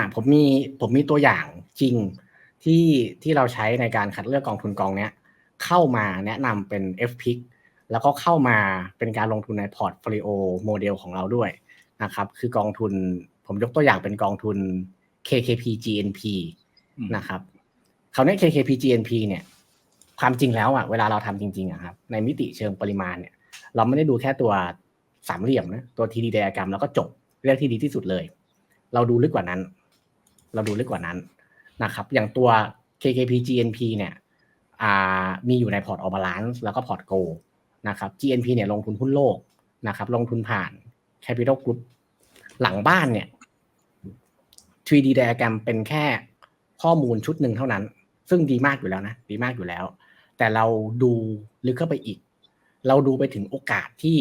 าผมมีผมมีตัวอย่างจริงที่ที่เราใช้ในการคัดเลือกกองทุนกองเนี้ยเข้ามาแนะนำเป็น f p i c แล้วก็เข้ามาเป็นการลงทุนในพอร์ตโฟลิโอโมเดลของเราด้วยนะครับ คือกองทุนผมยกตัวอย่างเป็นกองทุน KKP GNP นะครับคราวนี้ KKP GNP เนี่ยความจริงแล้วอะเวลาเราทำจริงๆอะครับในมิติเชิงปริมาณเนี่ย เราไม่ได้ดูแค่ตัวสามเหลี่ยมนะตัวทีดีไดอะแกรมแล้วก็จบเรื่องที่ดีที่สุดเลย เราดูลึกกว่านั้น เราดูลึกกว่านั้นนะครับ อย่างตัว KKP GNP เนี่ยมีอยู่ในพอร์ตออบาลานซ์แล้วก็พอร์ตโกนะครับ GNP เนี่ยลงทุนหุ้นโลกนะครับ ลงทุนผ่าน Capital Group หลังบ้านเนี่ย 3D diagram เป็นแค่ข้อมูลชุดหนึ่งเท่านั้น ซึ่งดีมากอยู่แล้วนะ ดีมากอยู่แล้ว แต่เราดูลึกเข้าไปอีก เราดูไปถึงโอกาสที่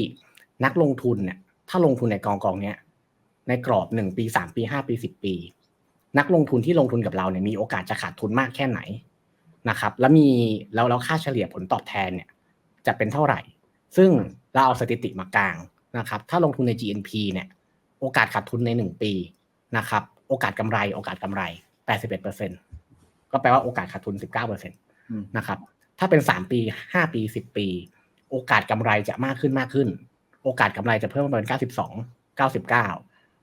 นักลงทุนเนี่ย ถ้าลงทุนในกองกองเนี้ยในกรอบหนึ่งปีสามปีห้าปีสิบปี นักลงทุนที่ลงทุนกับเราเนี่ยมีโอกาสจะขาดทุนมากแค่ไหนนะครับ แล้วมีแล้วแล้วค่าเฉลี่ยผลตอบแทนเนี่ยจะเป็นเท่าไหร่ ซึ่งเราเอาสถิติมากลางนะครับ ถ้าลงทุนใน GNP เนี่ย โอกาสขาดทุนในหนึ่งปีนะครับ โอกาสกำไร โอกาสกำไรแปดสิบเอ็ดเปอร์เซ็นก็แปลว่าโอกาสขาดทุนสิบเก้าเปอร์เซ็นตนะครับ ถ้าเป็นสามปีห้าปีสิบปี โอกาสกำไรจะมากขึ้นมากขึ้น โอกาสกำไรจะเพิ่มเป็นเก้าสิบสองเก้าสิบเก้า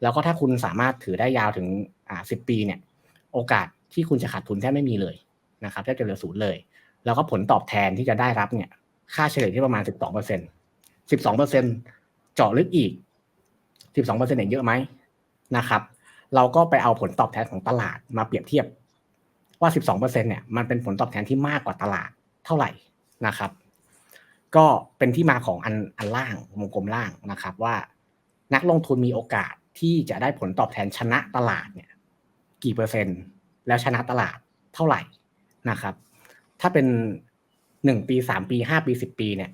แล้วก็ถ้าคุณสามารถถือได้ยาวถึง อ่าสิบปีเนี่ยโอกาสที่คุณจะขาดทุนแทบไม่มีเลยนะครับแทบจะเหลือศูนย์เลย แล้วก็ผลตอบแทนที่จะได้รับเนี่ยค่าเฉลี่ยที่ประมาณสิบสองเปอร์เซ็นสิบสองเปอร์เซ็นเจาะลึกอีกสิบสองเปอร์เซ็นต์เนี่ยเยอะไหมนะครับ เราก็ไปเอาผลตอบแทนของตลาดมาเปรียบเทียบว่าสิบสองเปอร์เซ็นเนี่ยมันเป็นผลตอบแทนที่มากกว่าตลาดเท่าไหร่นะครับ ก็เป็นที่มาของอันอันล่างวงกลมล่างนะครับว่า นักลงทุนมีโอกาสที่จะได้ผลตอบแทนชนะตลาดเนี่ย กี่เปอร์เซ็นต์ แล้วชนะตลาดเท่าไหร่นะครับ ถ้าเป็นหนึ่งปีสามปีห้าปีสิบปีเนี่ย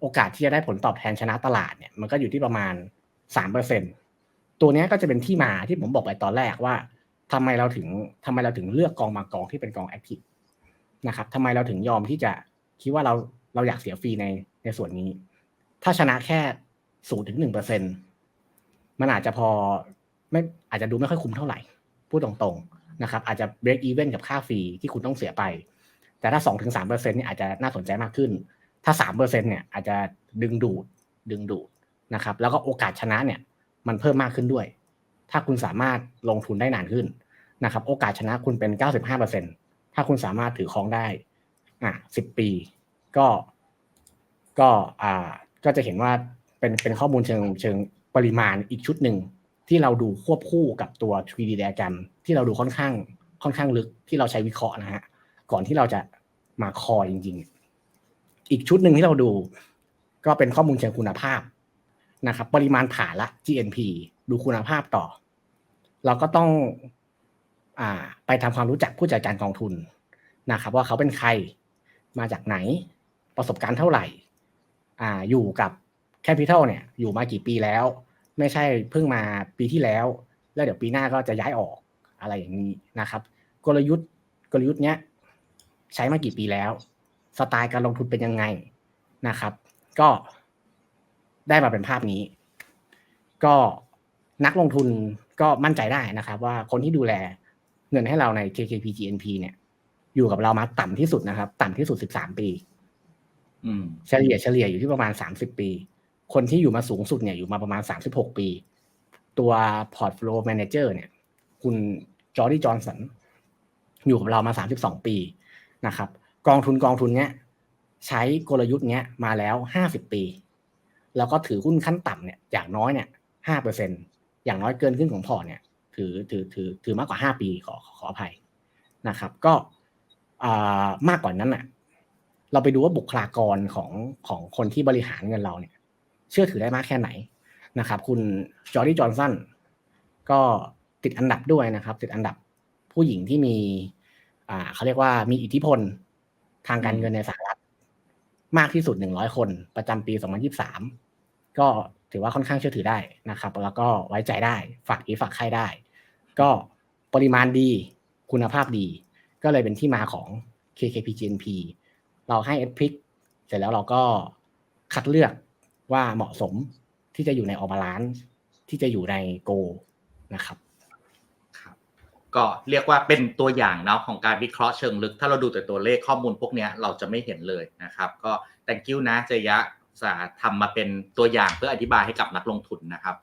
โอกาสที่จะได้ผลตอบแทนชนะตลาดเนี่ยมันก็อยู่ที่ประมาณสามเปอร์เซ็นตัวนี้ก็จะเป็นที่มาที่ผมบอกไปตอนแรกว่าทำไมเราถึงทำไมเราถึงเลือกกองมากองที่เป็นกองแอคทีฟนะครับทำไมเราถึงยอมที่จะคิดว่าเราเราอยากเสียฟรีในในส่วนนี้ ถ้าชนะแค่ศูนย์ถึงหนึ่งเปอร์เซ็นมันอาจจะพอไม่อาจจะดูไม่ค่อยคุ้มเท่าไหร่ พูดตรงๆนะครับอาจจะ break even กับค่าฟรีที่คุณต้องเสียไป แต่ถ้าสองถึงสามเปอร์เซ็นนี่ยอาจจะน่าสนใจมากขึ้น ถ้าสามเปอร์เซ็นเนี่ยอาจจะดึงดูดดึงดูดนะครับแล้วก็โอกาสชนะเนี่ยมันเพิ่มมากขึ้นด้วย ถ้าคุณสามารถลงทุนได้นานขึ้นนะครับโอกาสชนะคุณเป็น 95%ถ้าคุณสามารถถือครองได้อะ10 ปี ก็ก็อ่าก็จะเห็นว่าเป็นเป็นข้อมูลเชิงเชิงปริมาณอีกชุดหนึ่ง ที่เราดูควบคู่กับตัว 3D diagram ที่เราดูค่อนข้างค่อนข้างลึกที่เราใช้วิเคราะห์นะฮะก่อนที่เราจะมาคอจริง ๆ อีกชุดหนึ่งที่เราดู ก็เป็นข้อมูลเชิงคุณภาพนะครับ ปริมาณผ่านละ GNP ดูคุณภาพต่อ เราก็ต้องอ่าไปทำความรู้จักผู้จัดการกองทุนนะครับ ว่าเขาเป็นใครมาจากไหน ประสบการณ์เท่าไหร่อ่าอยู่กับแคปิตอลเนี่ย อยู่มากี่ปีแล้ว ไม่ใช่เพิ่งมาปีที่แล้ว แล้วเดี๋ยวปีหน้าก็จะย้ายออกอะไรอย่างนี้นะครับ กลยุทธ์กลยุทธ์เนี้ยใช้มากี่ปีแล้ว สไตล์การลงทุนเป็นยังไงนะครับ ก็ได้มาเป็นภาพนี้ ก็นักลงทุนก็มั่นใจได้นะครับ ว่าคนที่ดูแลเงินให้เราใน KKP GNP เนี่ย อยู่กับเรามาต่ำที่สุดนะครับ ต่ำที่สุด 13 ปีเฉลี่ยเฉลี่ยอยู่ที่ประมาณ 30 ปี คนที่อยู่มาสูงสุดเนี่ยอยู่มาประมาณ 36 ปี ตัว Portfolio Manager เนี่ย คุณจอร์ดี้จอห์นสันอยู่กับเรามา 32 ปีนะครับ กองทุนกองทุนเนี้ยใช้กลยุทธ์เนี้ยมาแล้ว 50 ปี แล้วก็ถือหุ้นขั้นต่ำเนี่ยอย่างน้อยเนี่ยห้าเปอร์เซ็นอย่างน้อยเกินขึ้นของพอร์ตเนี่ย ถือถือถือถือมากกว่าห้าปีขอขออภัยนะครับ ก็มากกว่านั้นอะ เราไปดูว่าบุคลากรของของคนที่บริหารเงินเราเนี่ย เชื่อถือได้มากแค่ไหนนะครับ คุณจอร์ดี้จอห์นสันก็ติดอันดับด้วยนะครับ ติดอันดับผู้หญิงที่มี อ่าเขาเรียกว่ามีอิทธิพลทางการเงินในสหรัฐ มากที่สุดหนึ่งร้อยคนประจำปีสองพันยิบสามก็ถือว่าค่อนข้างเชื่อถือได้นะครับ แล้วก็ไว้ใจได้ฝากอีฝากใครได้ ก็ปริมาณดีคุณภาพดี ก็เลยเป็นที่มาของ KKP GNP เราให้เอพิกเสร็จแล้วเราก็คัดเลือก ว่าเหมาะสมที่จะอยู่ในออบาลานซ์ที่จะอยู่ในโกนะครับครับก็เรียกว่าเป็นตัวอย่างเนาะของการวิเคราะห์เชิงลึก ถ้าเราดูแต่ตัวเลขข้อมูลพวกนี้เราจะไม่เห็นเลยนะครับ ก็ thank you นะเจยะสาทำมาเป็นตัวอย่างเพื่ออธิบายให้กับนักลงทุนนะครับ